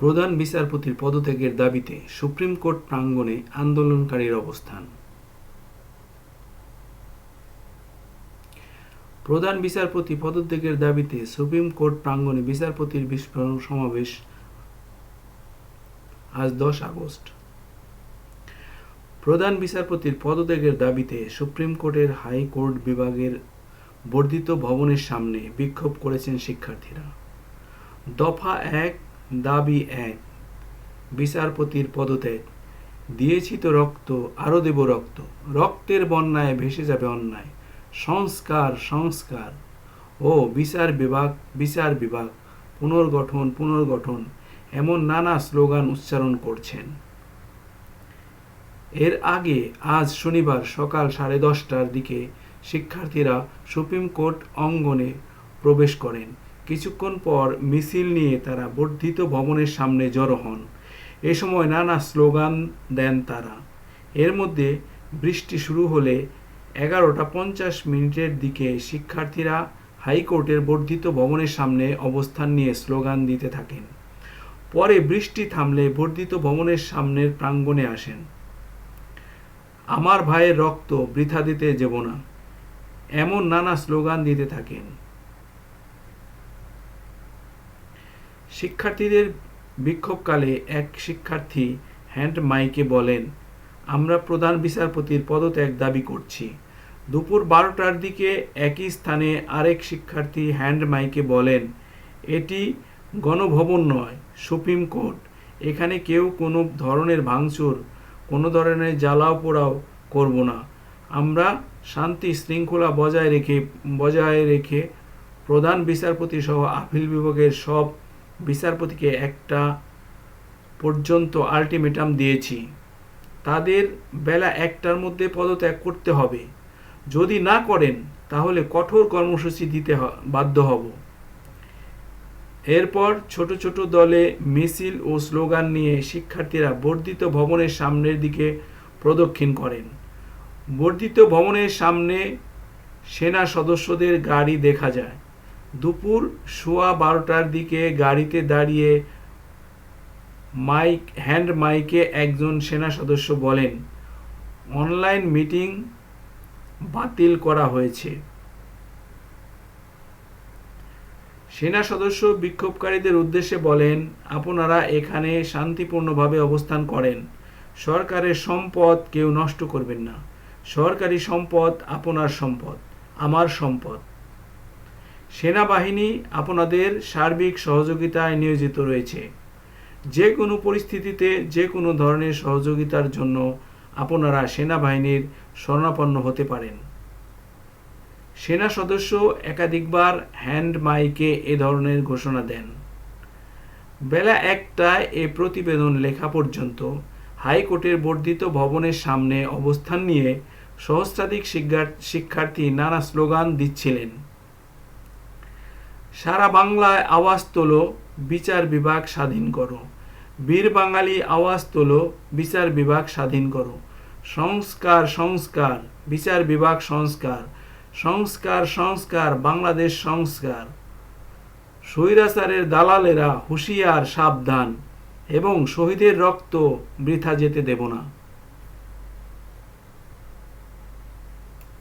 প্রধান বিচারপতির পদত্যাগের দাবিতে সুপ্রিম কোর্ট প্রাঙ্গণে আন্দোলনকারীর অবস্থান। প্রধান বিচারপতি পদত্যাগের দাবিতে সুপ্রিম কোর্ট প্রাঙ্গণে বিচারপতির বিস্ফোরণ সমাবেশ আজ দশ আগস্ট। প্রধান বিচারপতির পদত্যাগের দাবিতে সুপ্রিম কোর্টের হাইকোর্ট বিভাগের বর্ধিত ভবনের সামনে বিক্ষোভ করেছেন শিক্ষার্থীরা। দফা এক দাবি এক। বিচারপতির পদত্যাগ। দিয়েছি তো রক্ত আরও দেব রক্ত। রক্তের বন্যায় ভেসে যাবে অন্যায়। সংস্কার সংস্কার। ও বিচার বিভাগ বিচার বিভাগ, পুনর্গঠন পুনর্গঠন, এমন নানা স্লোগান উচ্চারণ করছেন। এর আগে আজ শনিবার সকাল সাড়ে দশটার দিকে শিক্ষার্থীরা সুপ্রিম কোর্ট অঙ্গনে প্রবেশ করেন। কিছুক্ষণ পর মিছিল নিয়ে তারা বর্ধিত ভবনের সামনে জড়ো হন। এ সময় নানা স্লোগান দেন তারা। এর মধ্যে বৃষ্টি শুরু হলে এগারোটা পঞ্চাশ মিনিটের দিকে শিক্ষার্থীরা হাইকোর্টের বর্ধিত ভবনের সামনে অবস্থান নিয়ে স্লোগান দিতে থাকেন। পরে বৃষ্টি থামলে বর্ধিত ভবনের সামনের প্রাঙ্গণে আসেন। আমার ভাইয়ের রক্ত বৃথা দিতে যাব না। এমন নানা স্লোগান দিতে থাকেন। শিক্ষার্থীদের বিক্ষোভকালে এক শিক্ষার্থী হ্যান্ড মাইকে বলেন, আমরা প্রধান বিচারপতির পদত্যাগ দাবি করছি। দুপুর বারোটার দিকে একই স্থানে আরেক শিক্ষার্থী হ্যান্ড মাইকে বলেন, এটি গণভবন নয়, সুপ্রিম কোর্ট। এখানে কেউ কোনো ধরনের ভাঙচুর, কোনো ধরনের জ্বালাও পোড়াও করব না। আমরা শান্তি শৃঙ্খলা বজায় রেখে বজায় রেখে প্রধান বিচারপতি সহ আপিল বিভাগের সব বিচারপতিকে একটা পর্যন্ত আলটিমেটাম দিয়েছি। তাদের বেলা একটার মধ্যে পদত্যাগ করতে হবে। যদি না করেন, তাহলে কঠোর কর্মসূচি দিতে বাধ্য হব। এরপর ছোট ছোট দলে মিছিল ও স্লোগান নিয়ে শিক্ষার্থীরা বর্ধিত ভবনের সামনের দিকে প্রদক্ষিণ করেন। বর্ধিত ভবনের সামনে সেনা সদস্যদের গাড়ি দেখা যায়। দুপুর সোয়া বারোটার দিকে গাড়িতে দাঁড়িয়ে মাইক, হ্যান্ড মাইকে একজন সেনা সদস্য বলেন, অনলাইন মিটিং বাতিল করা হয়েছে। সেনা সদস্য বিক্ষোভকারীদের উদ্দেশ্যে বলেন, আপনারা এখানে শান্তিপূর্ণভাবে অবস্থান করেন। সরকারের সম্পদ কেউ নষ্ট করবেন না। সরকারি সম্পদ আপনার সম্পদ, আমার সম্পদ। সেনাবাহিনী আপনাদের সার্বিক সহযোগিতায় নিয়োজিত রয়েছে। যে কোনো পরিস্থিতিতে যে কোনো ধরনের সহযোগিতার জন্য আপনারা সেনাবাহিনীর শরণাপন্ন হতে পারেন। সেনা সদস্য একাধিকবার হ্যান্ড মাইকে এ ধরনের ঘোষণা দেন। বেলা একটায় এ প্রতিবেদন লেখা পর্যন্ত হাইকোর্টের বর্ধিত ভবনের সামনে অবস্থান নিয়ে সহস্রাধিক শিক্ষার- শিক্ষার্থী নানা স্লোগান দিচ্ছিলেন। সারা বাংলায় আওয়াজ তোলো, বিচার বিভাগ স্বাধীন করো। বীর বাঙালি আওয়াজ তোলো, বিচার বিভাগ স্বাধীন করো। সংস্কার সংস্কার, বিচার বিভাগ সংস্কার। সংস্কার সংস্কার, বাংলাদেশ সংস্কার। স্বৈরাচারের দালালেরা হুঁশিয়ার, সাবধান এবং শহীদের রক্ত বৃথা যেতে দেব না।